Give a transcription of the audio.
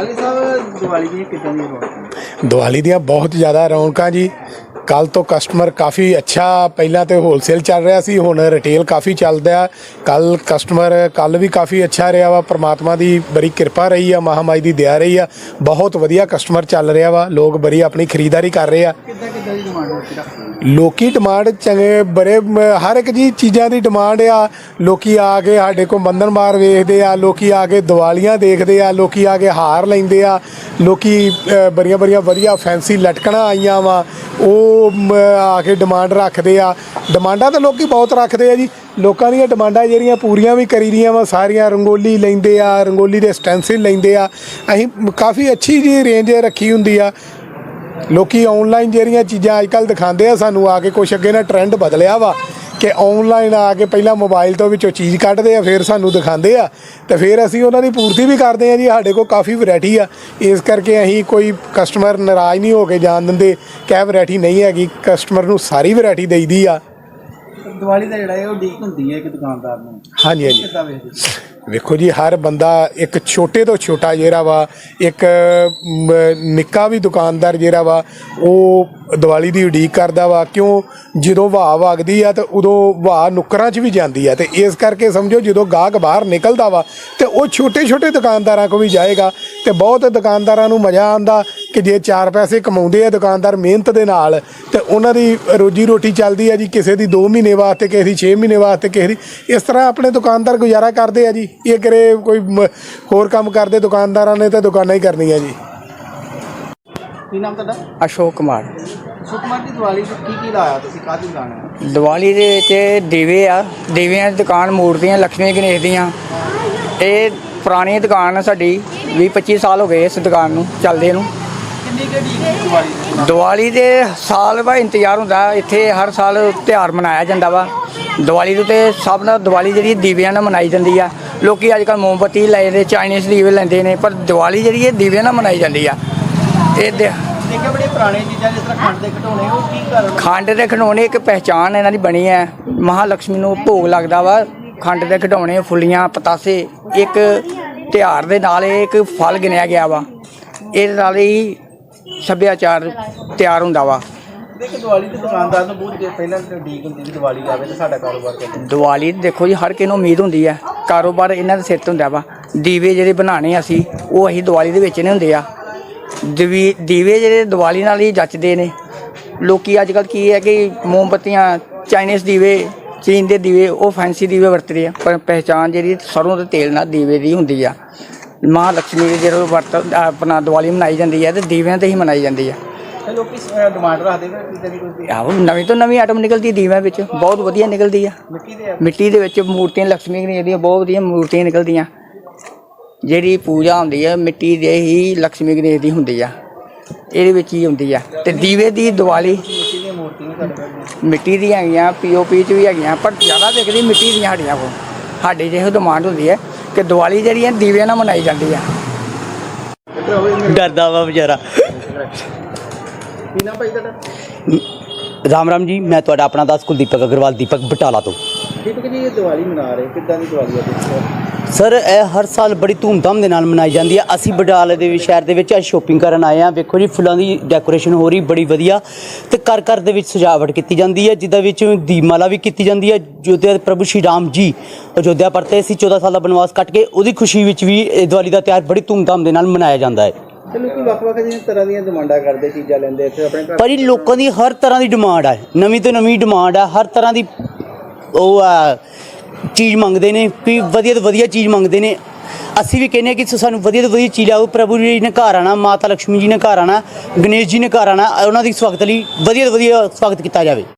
ਅਲੀ ਸਾਹਿਬ ਦੀਵਾਲੀ ਦੀ ਕਿੱਦਾਂ ਦੀ ਰੌਣਕ? ਦੀਵਾਲੀ ਦੀਆਂ ਬਹੁਤ ਜ਼ਿਆਦਾ ਰੌਣਕਾਂ ਜੀ। ਕੱਲ ਤੋਂ ਕਸਟਮਰ ਕਾਫੀ ਅੱਛਾ ਪਹਿਲਾਂ ਤੇ ਹੋਲਸੇਲ ਚੱਲ ਰਿਹਾ ਸੀ ਹੁਣ ਰਿਟੇਲ ਕਾਫੀ ਚੱਲਦਾ ਕੱਲ ਕਸਟਮਰ ਕੱਲ ਵੀ ਕਾਫੀ ਅੱਛਾ ਰਿਹਾ ਵਾ। ਪ੍ਰਮਾਤਮਾ ਦੀ ਬੜੀ ਕਿਰਪਾ ਰਹੀ ਆ ਮਹਾਮਾਈ ਦੀ ਦਇਆ ਰਹੀ ਆ। ਬਹੁਤ ਵਧੀਆ ਕਸਟਮਰ ਚੱਲ ਰਿਹਾ ਵਾ। ਲੋਕ ਬੜੀ ਆਪਣੀ ਖਰੀਦਦਾਰੀ ਕਰ ਰਹੇ ਆ। ਕਿੱਦਾਂ ਕਿੱਦਾਂ ਦੀ ਡਿਮਾਂਡ ਰੱਖੀ ਲੋਕੀ ਡਿਮਾਂਡ ਚੰਗੇ ਬੜੇ ਮ- ਹਰ ਇੱਕ ਜੀ ਚੀਜ਼ਾਂ ਦੀ ਡਿਮਾਂਡ ਆ। ਲੋਕੀ ਆ ਕੇ ਸਾਡੇ ਕੋਲ ਬੰਧਨ ਮਾਰ ਵੇਖਦੇ ਆ ਲੋਕੀ ਆ ਕੇ ਦੀਵਾਲੀਆਂ ਦੇਖਦੇ ਆ ਲੋਕੀ ਆ ਕੇ ਹਾਰ ਲੈਂਦੇ ਆ। ਲੋਕੀ ਅ, ਬੜੀਆਂ ਬੜੀਆਂ ਵਧੀਆ ਫੈਂਸੀ ਲਟਕਣਾ ਆਈਆਂ ਵਾ। ਉਹ ਮ, ਆ ਕੇ ਡਿਮਾਂਡ ਰੱਖਦੇ ਆ। ਡਿਮਾਂਡਾਂ ਤਾਂ ਲੋਕੀ ਬਹੁਤ ਰੱਖਦੇ ਆ ਜੀ। ਲੋਕਾਂ ਦੀਆਂ ਡਿਮਾਂਡਾਂ ਜਿਹੜੀਆਂ ਪੂਰੀਆਂ ਵੀ ਕਰੀ ਦੀਆਂ ਵਾ ਸਾਰੀਆਂ ਰੰਗੋਲੀ ਲੈਂਦੇ ਆ ਰੰਗੋਲੀ ਦੇ ਸਟੈਂਸਿਲ ਲੈਂਦੇ ਆ। ਅਸੀਂ ਕਾਫੀ ਅੱਛੀ ਜੀ ਰੇਂਜ ਰੱਖੀ ਹੁੰਦੀ ਆ। ਲੋਕੀ ਆਨਲਾਈਨ ਜਿਹੜੀਆਂ ਚੀਜ਼ਾਂ ਅੱਜਕੱਲ ਦਿਖਾਉਂਦੇ ਆ, ਸਾਨੂੰ ਆ ਕੇ ਕੁਛ ਅੱਗੇ ਨਾ ਟ੍ਰੈਂਡ ਬਦਲਿਆ ਵਾ ਕਿ ਆਨਲਾਈਨ ਆ ਕੇ ਪਹਿਲਾਂ ਮੋਬਾਈਲ ਤੋਂ ਵਿੱਚੋਂ ਚੀਜ਼ ਕੱਢਦੇ ਆ, ਫਿਰ ਸਾਨੂੰ ਦਿਖਾਉਂਦੇ ਆ। ਤੇ ਫਿਰ ਅਸੀਂ ਉਹਨਾਂ ਦੀ ਪੂਰਤੀ ਵੀ ਕਰਦੇ ਆ ਜੀ, ਸਾਡੇ ਕੋਲ ਕਾਫੀ ਵੈਰਾਈਟੀ ਆ। ਇਸ ਕਰਕੇ ਅਸੀਂ ਕੋਈ ਕਸਟਮਰ ਨਾਰਾਜ਼ ਨਹੀਂ ਹੋ ਕੇ ਜਾਣ ਦਿੰਦੇ ਕਿ ਇਹ ਵੈਰਾਈਟੀ ਨਹੀਂ ਹੈਗੀ ਕਸਟਮਰ ਨੂੰ ਸਾਰੀ ਵੈਰਾਈਟੀ ਦੇਈਦੀ ਆ। ਦੀਵਾਲੀ ਦਾ ਜਿਹੜਾ ਹੈ ਉਹ ਡੀਕ ਹੁੰਦੀ ਹੈ ਇੱਕ ਦੁਕਾਨਦਾਰ ਨੂੰ। ਹਾਂਜੀ ਹਾਂਜੀ। ਕਿੱਦਾਂ ਵੇਖਦੇ ਵੇਖੋ ਜੀ ਹਰ ਬੰਦਾ ਇੱਕ ਛੋਟੇ ਤੋਂ ਛੋਟਾ ਜਿਹੜਾ ਵਾ ਇੱਕ ਮ, ਨਿੱਕਾ ਵੀ ਦੁਕਾਨਦਾਰ ਜਿਹੜਾ ਵਾ ਉਹ ਦੀਵਾਲੀ ਦੀ ਉਡੀਕ ਕਰਦਾ ਵਾ। ਕਿਉਂ? ਜਦੋਂ ਵਾਹ ਵਗਦੀ ਆ ਤੇ ਉਦੋਂ ਵਾਹ ਨੁੱਕਰਾਂ 'ਚ ਵੀ ਜਾਂਦੀ ਆ। ਤੇ ਇਸ ਕਰਕੇ ਸਮਝੋ ਜਦੋਂ ਗਾਹਕ ਬਾਹਰ ਨਿਕਲਦਾ ਵਾ ਤੇ ਉਹ ਛੋਟੇ ਛੋਟੇ ਦੁਕਾਨਦਾਰਾਂ ਕੋ ਵੀ ਜਾਏਗਾ ਤੇ ਬਹੁਤ ਦੁਕਾਨਦਾਰਾਂ ਨੂੰ ਮਜ਼ਾ ਆਉਂਦਾ। ਕਿ ਜੇ ਚਾਰ ਪੈਸੇ ਕਮਾਉਂਦੇ ਆ ਦੁਕਾਨਦਾਰ ਮਿਹਨਤ ਦੇ ਨਾਲ ਤੇ ਉਹਨਾਂ ਦੀ ਰੋਜੀ ਰੋਟੀ ਚੱਲਦੀ ਆ ਜੀ ਕਿਸੇ ਦੀ 2 ਮਹੀਨੇ ਵਾਸਤੇ ਕਿਸੇ ਦੀ 6 ਮਹੀਨੇ ਵਾਸਤੇ ਕਿਸੇ ਦੀ ਇਸ ਤਰ੍ਹਾਂ ਆਪਣੇ ਦੁਕਾਨਦਾਰ ਗੁਜ਼ਾਰਾ ਕਰਦੇ ਆ ਜੀ। ਇਹ ਕਰੇ ਕੋਈ ਹੋਰ ਕੰਮ ਕਰਦੇ ਦੁਕਾਨਦਾਰਾਂ ਨੇ ਤਾਂ ਦੁਕਾਨਾਂ ਹੀ ਕਰਨੀਆਂ ਜੀ। ਕੀ ਨਾਮ ਤੁਹਾਡਾ? ਅਸ਼ੋਕ ਕੁਮਾਰ। ਸੁਖਮਨ ਦੀ ਦੀਵਾਲੀ ਤੇ ਕੀ ਕੀ ਲਾਇਆ ਤੁਸੀਂ? ਕਾਹਦੀ ਦੁਕਾਨ ਹੈ ਦੀਵਾਲੀ ਦੇ ਵਿੱਚ ਦੀਵੇ ਆ ਦੀਵਿਆਂ ਦੀ ਦੁਕਾਨ ਮੂਰਤੀਆਂ ਲక్ష్ਮੀ ਗਣੇਸ਼ ਦੀਆਂ। ਇਹ ਪੁਰਾਣੀ ਦੁਕਾਨ ਆ ਸਾਡੀ 20 25 ਸਾਲ ਹੋ ਗਏ ਇਸ ਦੁਕਾਨ ਨੂੰ ਚੱਲਦੇ ਨੂੰ। ਕਿੰਨੀ ਦੀਵਾਲੀ ਦੀ ਦੀਵਾਲੀ ਦੇ ਸਾਲ ਬਾਅਦ ਇੰਤਜ਼ਾਰ ਹੁੰਦਾ ਇੱਥੇ ਹਰ ਸਾਲ ਤਿਉਹਾਰ ਮਨਾਇਆ ਜਾਂਦਾ ਵਾ। ਦੀਵਾਲੀ ਦੇ ਤੇ ਸਭ ਨਾਲ ਦੀਵਾਲੀ ਜਿਹੜੀ ਦੀਵਿਆਂ ਨਾਲ ਮਨਾਈ ਜਾਂਦੀ ਆ। ਲੋਕੀ ਅੱਜ ਕੱਲ ਮੋਮਬੱਤੀ ਲੈਂਦੇ ਚਾਈਨੀਜ਼ ਦੀਵੇ ਲੈਂਦੇ ਨੇ ਪਰ ਦੀਵਾਲੀ ਜਿਹੜੀ ਇਹ ਦੀਵਿਆਂ ਨਾਲ ਮਨਾਈ ਜਾਂਦੀ ਆ। ਇਹ ਦੇ- ਇੱਕ ਬੜੀ ਪੁਰਾਣੀ ਚੀਜ਼ਾਂ ਜਿਸ ਤਰ੍ਹਾਂ ਖੰਡ ਦੇ ਘਟੋਣੇ ਉਹ ਕੀ ਕਾਰਨ ਖੰਡ ਦੇ ਖਿਡੌਣੇ ਇੱਕ ਪਹਿਚਾਨ ਇਹਨਾਂ ਦੀ ਬਣੀ ਹੈ। ਮਹਾਲక్ష్ਮੀ ਨੂੰ ਭੋਗ ਲੱਗਦਾ ਵਾ। ਖੰਡ ਦੇ ਖਿਡੌਣੇ ਫੁੱਲੀਆਂ ਪਤਾਸੇ ਇੱਕ ਤਿਉਹਾਰ ਦੇ ਨਾਲ ਇੱਕ ਫਲ ਗਿਣਿਆ ਗਿਆ ਵਾ। ਇਹਦੇ ਨਾਲ ਹੀ ਸੱਭਿਆਚਾਰ ਤਿਆਰ ਹੁੰਦਾ ਵਾ। ਦੇਖ ਦੀਵਾਲੀ ਤੇ ਦੁਕਾਨਦਾਰ ਨੂੰ ਬਹੁਤ ਦੇਰ ਪਹਿਲਾਂ ਤੇ ਡੀਕ ਹੁੰਦੀ ਕਿ ਦੀਵਾਲੀ ਆਵੇ ਤੇ ਸਾਡਾ ਕਾਰੋਬਾਰ ਚੱਲੇ ਦੀਵਾਲੀ ਦੇਖੋ ਜੀ ਹਰ ਕਿਸੇ ਨੂੰ ਉਮੀਦ ਹੁੰਦੀ ਹੈ ਕਾਰੋਬਾਰ ਇਹਨਾਂ ਦੇ ਸਿਰ ਤੇ ਹੁੰਦਾ ਵਾ। ਦੀਵੇ ਜਿਹੜੇ ਬਣਾਣੇ ਅਸੀਂ ਉਹ ਅਸੀਂ ਦੀਵਾਲੀ ਦੇ ਵਿੱਚ ਨੇ ਹੁੰਦੇ ਆ। ਦੀਵੇ ਦੀਵੇ ਜਿਹੜੇ ਦੀਵਾਲੀ ਨਾਲ ਹੀ ਜੱਚਦੇ ਨੇ। ਲੋਕੀ ਅੱਜ ਕੱਲ ਕੀ ਹੈ ਕਿ ਮੋਮਬੱਤੀਆਂ ਚਾਈਨੀਜ਼ ਦੀਵੇ ਚੀਨ ਦੇ ਦੀਵੇ ਉਹ ਫੈਂਸੀ ਦੀਵੇ ਵਰਤਦੇ ਆ। ਪਰ ਪਹਿਚਾਨ ਜਿਹੜੀ ਸਰੋਂ ਦੇ ਤੇਲ ਨਾਲ ਦੀਵੇ ਦੀ ਹੁੰਦੀ ਆ। ਮਾਂ ਲక్ష్ਮੀ ਦੀ ਜਦੋਂ ਵਰਤ ਆਪਣਾ ਦੀਵਾਲੀ ਮਨਾਈ ਜਾਂਦੀ ਹੈ ਤੇ ਦੀਵਿਆਂ ਤੇ ਹੀ ਮਨਾਈ ਜਾਂਦੀ ਹੈ। ਆਹੋ ਨਵੀਂ ਤੋਂ ਨਵੀਂ ਆਟਮ ਨਿਕਲਦੀ ਦੀਵਿਆਂ ਵਿੱਚ ਬਹੁਤ ਵਧੀਆ ਨਿਕਲਦੀ ਆ। ਮਿੱਟੀ ਦੇ ਵਿੱਚ ਮੂਰਤੀਆਂ ਲక్ష్ਮੀ ਗਣੇਸ਼ ਦੀਆਂ ਬਹੁਤ ਵਧੀਆ ਮੂਰਤੀਆਂ ਨਿਕਲਦੀਆਂ। ਜਿਹੜੀ ਪੂਜਾ ਹੁੰਦੀ ਹੈ ਮਿੱਟੀ ਦੇ ਹੀ ਲక్ష్ਮੀ ਗਣੇਸ਼ ਦੀ ਹੁੰਦੀ ਆ। ਇਹਦੇ ਵਿੱਚ ਹੀ ਹੁੰਦੀ ਆ। ਤੇ ਦੀਵੇ ਦੀ ਦੀਵਾਲੀ ਮਿੱਟੀ ਦੀਆਂ ਹੈਗੀਆਂ ਪੀਓਪੀ ਚ ਵੀ ਹੈਗੀਆਂ ਪਰ ਜ਼ਿਆਦਾ ਦੇਖਦੀ ਮਿੱਟੀ ਦੀਆਂ ਸਾਡੀਆਂ ਕੋਲ। ਸਾਡੇ ਜਿਹੋ ਡਿਮਾਂਡ ਹੁੰਦੀ ਹੈ ਕਿ ਦੀਵਾਲੀ ਜਿਹੜੀ ਹੈ ਦੀਵਿਆਂ ਨਾਲ ਮਨਾਈ ਜਾਂਦੀ ਆ। ਡਰਦਾ ਵਾ ਵਿਚਾਰਾ। ਕੀ ਨਾਮ ਭਾਈ ਤੁਹਾਡਾ? ਰਾਮ ਰਾਮ ਜੀ ਮੈਂ ਤੁਹਾਡਾ ਆਪਣਾ ਦਾਸ ਕੁਲਦੀਪਕ ਅਗਰਵਾਲ ਦੀਪਕ ਬਟਾਲਾ ਤੋਂ। ਦੀਪਕ ਜੀ ਇਹ ਦੀਵਾਲੀ ਮਨਾ ਰਹੇ ਕਿੱਦਾਂ ਦੀ ਦੀਵਾਲੀ ਹੈ ਤੁਸੀਂ ਸਰ ਇਹ ਹਰ ਸਾਲ ਬੜੀ ਧੂਮਧਾਮ ਦੇ ਨਾਲ ਮਨਾਈ ਜਾਂਦੀ ਹੈ। ਅਸੀਂ ਬਟਾਲੇ ਦੇ ਵਿੱਚ ਸ਼ਹਿਰ ਦੇ ਵਿੱਚ ਅੱਜ ਸ਼ੋਪਿੰਗ ਕਰਨ ਆਏ ਆ ਵੇਖੋ ਜੀ ਫੁੱਲਾਂ ਦੀ ਡੈਕੋਰੇਸ਼ਨ ਹੋ ਰਹੀ ਬੜੀ ਵਧੀਆ ਤੇ ਘਰ ਘਰ ਦੇ ਵਿੱਚ ਸਜਾਵਟ ਕੀਤੀ ਜਾਂਦੀ ਹੈ ਜਿੱਦਾਂ ਵਿੱਚ ਦੀਪਮਾਲਾ ਵੀ ਕੀਤੀ ਜਾਂਦੀ ਹੈ। ਜੋਧਿਆ ਪ੍ਰਭੂ ਸ਼੍ਰੀ ਰਾਮ ਜੀ ਅਯੋਧਿਆ ਪਰਤੇ ਸੀ 14 ਸਾਲ ਦਾ ਬਨਵਾਸ ਕੱਟ ਕੇ ਉਹਦੀ ਖੁਸ਼ੀ ਵਿੱਚ ਵੀ ਇਹ ਦੀਵਾਲੀ ਦਾ ਤਿਉਹਾਰ ਬੜੀ ਧੂਮਧਾਮ ਦੇ ਨਾਲ ਮਨਾਇਆ ਜਾਂਦਾ ਹੈ। ਤੇ ਲੋਕੀ ਵੱਖ-ਵੱਖ ਜਿਹੀਆਂ ਤਰ੍ਹਾਂ ਦੀਆਂ ਡਿਮਾਂਡਾਂ ਕਰਦੇ ਚੀਜ਼ਾਂ ਲੈਂਦੇ ਇੱਥੇ ਆਪਣੇ ਘਰ। ਪਰ ਇਹ ਲੋਕਾਂ ਦੀ ਹਰ ਤਰ੍ਹਾਂ ਦੀ ਡਿਮਾਂਡ ਹੈ ਨਵੀਂ ਤੋਂ ਨਵੀਂ ਡਿਮਾਂਡ ਹੈ ਹਰ ਤਰ੍ਹਾਂ ਦੀ ਉਹ ਆ ਚੀਜ਼ ਮੰਗਦੇ ਨੇ ਵੀ ਵਧੀਆ ਤੋਂ ਵਧੀਆ ਚੀਜ਼ ਮੰਗਦੇ ਨੇ। ਅਸੀਂ ਵੀ ਕਹਿੰਦੇ ਹਾਂ ਕਿ ਸਾਨੂੰ ਵਧੀਆ ਤੋਂ ਵਧੀਆ ਚੀਜ਼ ਲਿਆਓ। ਪ੍ਰਭੂ ਜੀ ਨੇ ਘਰ ਆਣਾ ਮਾਤਾ ਲక్ష్ਮੀ ਜੀ ਨੇ ਘਰ ਆਣਾ ਗਣੇਸ਼ ਜੀ ਨੇ ਘਰ ਆਣਾ ਉਹਨਾਂ ਦੀ ਸਵਾਗਤ ਲਈ ਵਧੀਆ ਤੋਂ ਵਧੀਆ ਸਵਾਗਤ ਕੀਤਾ ਜਾਵੇ।